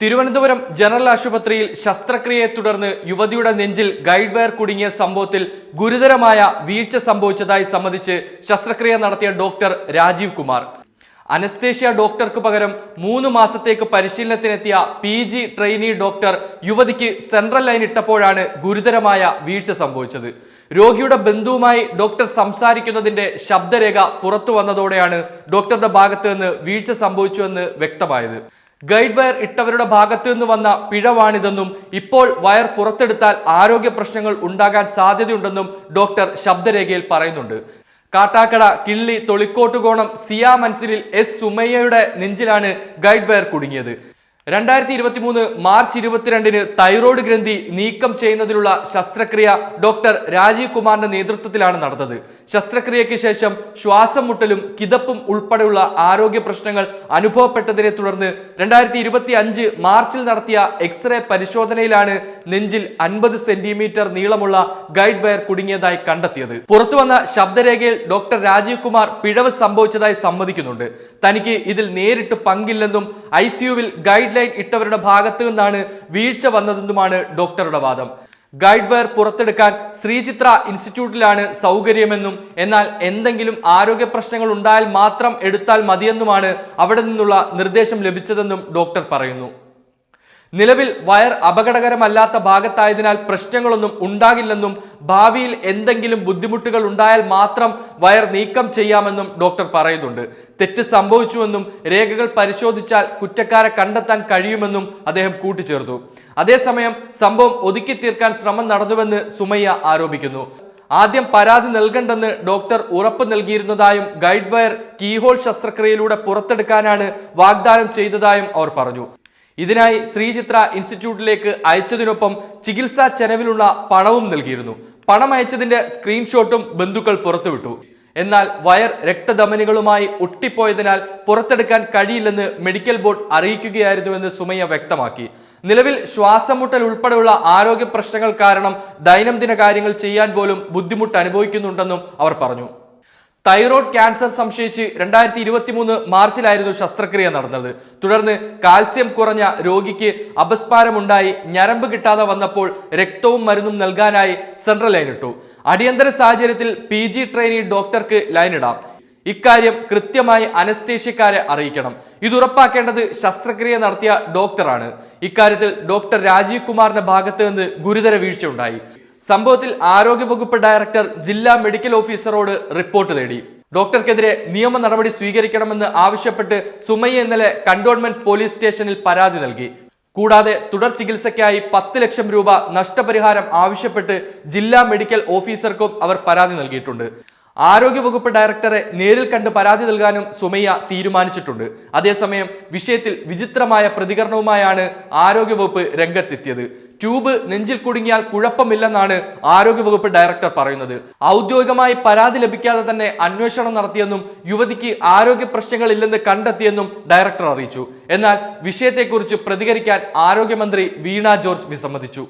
Thiruvananthapuram general ആശുപത്രിയിൽ ശസ്ത്രക്രിയയെ തുടർന്ന് യുവതിയുടെ നെഞ്ചിൽ ഗൈഡ് വയർ കുടുങ്ങിയ സംഭവത്തിൽ ഗുരുതരമായ വീഴ്ച സംഭവിച്ചതായി സംബന്ധിച്ച് ശസ്ത്രക്രിയ നടത്തിയ ഡോക്ടർ രാജീവ് കുമാർ. അനസ്തേഷ്യ ഡോക്ടർക്ക് പകരം മൂന്ന് മാസത്തേക്ക് പരിശീലനത്തിനെത്തിയ പി ജി ട്രെയിനി ഡോക്ടർ യുവതിക്ക് സെൻട്രൽ ലൈൻ ഇട്ടപ്പോഴാണ് ഗുരുതരമായ വീഴ്ച സംഭവിച്ചത്. രോഗിയുടെ ബന്ധുവുമായി ഡോക്ടർ സംസാരിക്കുന്നതിന്റെ ശബ്ദരേഖ പുറത്തു വന്നതോടെയാണ് ഡോക്ടറുടെ ഭാഗത്ത് നിന്ന് വീഴ്ച സംഭവിച്ചുവെന്ന് വ്യക്തമായത്. ഗൈഡ് വയർ ഇട്ടവരുടെ ഭാഗത്തു നിന്ന് വന്ന പിഴവാണിതെന്നും ഇപ്പോൾ വയർ പുറത്തെടുത്താൽ ആരോഗ്യ പ്രശ്നങ്ങൾ ഉണ്ടാകാൻ സാധ്യതയുണ്ടെന്നും ഡോക്ടർ ശബ്ദരേഖയിൽ പറയുന്നുണ്ട്. കാട്ടാക്കട കിള്ളി തൊളിക്കോട്ടുകോണം സിയാ മൻസിലിൽ എസ് സുമയ്യയുടെ നെഞ്ചിലാണ് ഗൈഡ് വയർ കുടുങ്ങിയത്. രണ്ടായിരത്തി ഇരുപത്തി മൂന്ന് മാർച്ച് ഇരുപത്തിരണ്ടിന് തൈറോയ്ഡ് ഗ്രന്ഥി നീക്കം ചെയ്യുന്നതിനുള്ള ശസ്ത്രക്രിയ ഡോക്ടർ രാജീവ് കുമാറിന്റെ നേതൃത്വത്തിലാണ് നടന്നത്. ശസ്ത്രക്രിയയ്ക്ക് ശേഷം ശ്വാസം മുട്ടലും കിതപ്പും ഉൾപ്പെടെയുള്ള ആരോഗ്യ പ്രശ്നങ്ങൾ അനുഭവപ്പെട്ടതിനെ തുടർന്ന് രണ്ടായിരത്തി ഇരുപത്തി അഞ്ച് മാർച്ചിൽ നടത്തിയ എക്സ്റേ പരിശോധനയിലാണ് നെഞ്ചിൽ അൻപത് സെന്റിമീറ്റർ നീളമുള്ള ഗൈഡ് വയർ കുടുങ്ങിയതായി കണ്ടെത്തിയത്. പുറത്തു വന്ന ശബ്ദരേഖയിൽ ഡോക്ടർ രാജീവ് കുമാർ പിഴവ് സംഭവിച്ചതായി സമ്മതിക്കുന്നുണ്ട്. തനിക്ക് ഇതിൽ നേരിട്ട് പങ്കില്ലെന്നും ഐ സിയുവിൽ ഗൈഡ് ലൈൻ ഇട്ടവരുടെ ഭാഗത്തു നിന്നാണ് വീഴ്ച വന്നതെന്നുമാണ് ഡോക്ടറുടെ വാദം. ഗൈഡ് വയർ പുറത്തെടുക്കാൻ ശ്രീചിത്ര ഇൻസ്റ്റിറ്റ്യൂട്ടിലാണ് സൗകര്യമെന്നും എന്നാൽ എന്തെങ്കിലും ആരോഗ്യ പ്രശ്നങ്ങൾ ഉണ്ടായാൽ മാത്രം എടുത്താൽ മതിയെന്നുമാണ് അവിടെ നിന്നുള്ള നിർദ്ദേശം ലഭിച്ചതെന്നും ഡോക്ടർ പറയുന്നു. നിലവിൽ വയർ അപകടകരമല്ലാത്ത ഭാഗത്തായതിനാൽ പ്രശ്നങ്ങളൊന്നും ഉണ്ടാകില്ലെന്നും ഭാവിയിൽ എന്തെങ്കിലും ബുദ്ധിമുട്ടുകൾ ഉണ്ടായാൽ മാത്രം വയർ നീക്കം ചെയ്യാമെന്നും ഡോക്ടർ പറയുന്നുണ്ട്. തെറ്റ് സംഭവിച്ചുവെന്നും രേഖകൾ പരിശോധിച്ചാൽ കുറ്റക്കാരെ കണ്ടെത്താൻ കഴിയുമെന്നും അദ്ദേഹം കൂട്ടിച്ചേർത്തു. അതേസമയം സംഭവം ഒതുക്കി തീർക്കാൻ ശ്രമം നടന്നുവെന്ന് സുമയ്യ ആരോപിക്കുന്നു. ആദ്യം പരാതി നൽകണ്ടെന്ന് ഡോക്ടർ ഉറപ്പ് നൽകിയിരുന്നതായും ഗൈഡ് വയർ കീഹോൾ ശസ്ത്രക്രിയയിലൂടെ പുറത്തെടുക്കാനാണ് വാഗ്ദാനം ചെയ്തതായും അവർ പറഞ്ഞു. ഇതിനായി ശ്രീചിത്ര ഇൻസ്റ്റിറ്റ്യൂട്ടിലേക്ക് അയച്ചതിനൊപ്പം ചികിത്സാ ചെലവിലുള്ള പണവും നൽകിയിരുന്നു. പണം അയച്ചതിന്റെ സ്ക്രീൻഷോട്ടും ബന്ധുക്കൾ പുറത്തുവിട്ടു. എന്നാൽ വയർ രക്തധമനികളുമായി ഒട്ടിപ്പോയതിനാൽ പുറത്തെടുക്കാൻ കഴിയില്ലെന്ന് മെഡിക്കൽ ബോർഡ് അറിയിക്കുകയായിരുന്നുവെന്ന് സുമയ്യ വ്യക്തമാക്കി. നിലവിൽ ശ്വാസമുട്ടൽ ഉൾപ്പെടെയുള്ള ആരോഗ്യ പ്രശ്നങ്ങൾ കാരണം ദൈനംദിന കാര്യങ്ങൾ ചെയ്യാൻ പോലും ബുദ്ധിമുട്ട് അനുഭവിക്കുന്നുണ്ടെന്നും അവർ പറഞ്ഞു. തൈറോയ്ഡ് ക്യാൻസർ സംശയിച്ച് രണ്ടായിരത്തി ഇരുപത്തി മൂന്ന് മാർച്ചിലായിരുന്നു ശസ്ത്രക്രിയ നടന്നത്. തുടർന്ന് കാൽസ്യം കുറഞ്ഞ രോഗിക്ക് അപസ്മാരമുണ്ടായി ഞരമ്പ് കിട്ടാതെ വന്നപ്പോൾ രക്തവും മരുന്നും നൽകാനായി സെൻട്രൽ ലൈൻ ഇട്ടു അടിയന്തര സാഹചര്യത്തിൽ പി ജി ട്രെയിനി ഡോക്ടർക്ക് ലൈൻ ഇടാം ഇക്കാര്യം കൃത്യമായി അനസ്തേഷ്യക്കാരെ അറിയിക്കണം. ഇത് ഉറപ്പാക്കേണ്ടത് ശസ്ത്രക്രിയ നടത്തിയ ഡോക്ടറാണ്. ഇക്കാര്യത്തിൽ ഡോക്ടർ രാജീവ് കുമാറിന്റെ ഭാഗത്ത് നിന്ന് ഗുരുതര വീഴ്ച ഉണ്ടായി സംഭവത്തിൽ ആരോഗ്യവകുപ്പ് ഡയറക്ടർ ജില്ലാ മെഡിക്കൽ ഓഫീസറോട് റിപ്പോർട്ട് തേടി. ഡോക്ടർക്കെതിരെ നിയമ നടപടി സ്വീകരിക്കണമെന്ന് ആവശ്യപ്പെട്ട് സുമയ്യ ഇന്നലെ കണ്ടോൺമെന്റ് പോലീസ് സ്റ്റേഷനിൽ പരാതി നൽകി. കൂടാതെ തുടർ ചികിത്സയ്ക്കായി പത്ത് ലക്ഷം രൂപ നഷ്ടപരിഹാരം ആവശ്യപ്പെട്ട് ജില്ലാ മെഡിക്കൽ ഓഫീസർക്കും അവർ പരാതി നൽകിയിട്ടുണ്ട്. ആരോഗ്യവകുപ്പ് ഡയറക്ടറെ നേരിൽ കണ്ട് പരാതി നൽകാനും സുമയ്യ തീരുമാനിച്ചിട്ടുണ്ട്. അതേസമയം വിഷയത്തിൽ വിചിത്രമായ പ്രതികരണവുമായാണ് ആരോഗ്യവകുപ്പ് രംഗത്തെത്തിയത്. ട്യൂബ് നെഞ്ചിൽ കുടുങ്ങിയാൽ കുഴപ്പമില്ലെന്നാണ് ആരോഗ്യവകുപ്പ് ഡയറക്ടർ പറയുന്നത്. ഔദ്യോഗികമായി പരാതി ലഭിക്കാതെ തന്നെ അന്വേഷണം നടത്തിയെന്നും യുവതിക്ക് ആരോഗ്യ പ്രശ്നങ്ങളില്ലെന്ന് കണ്ടെത്തിയെന്നും ഡയറക്ടർ അറിയിച്ചു. എന്നാൽ വിഷയത്തെക്കുറിച്ച് പ്രതികരിക്കാൻ ആരോഗ്യമന്ത്രി വീണ ജോർജ് വിസമ്മതിച്ചു.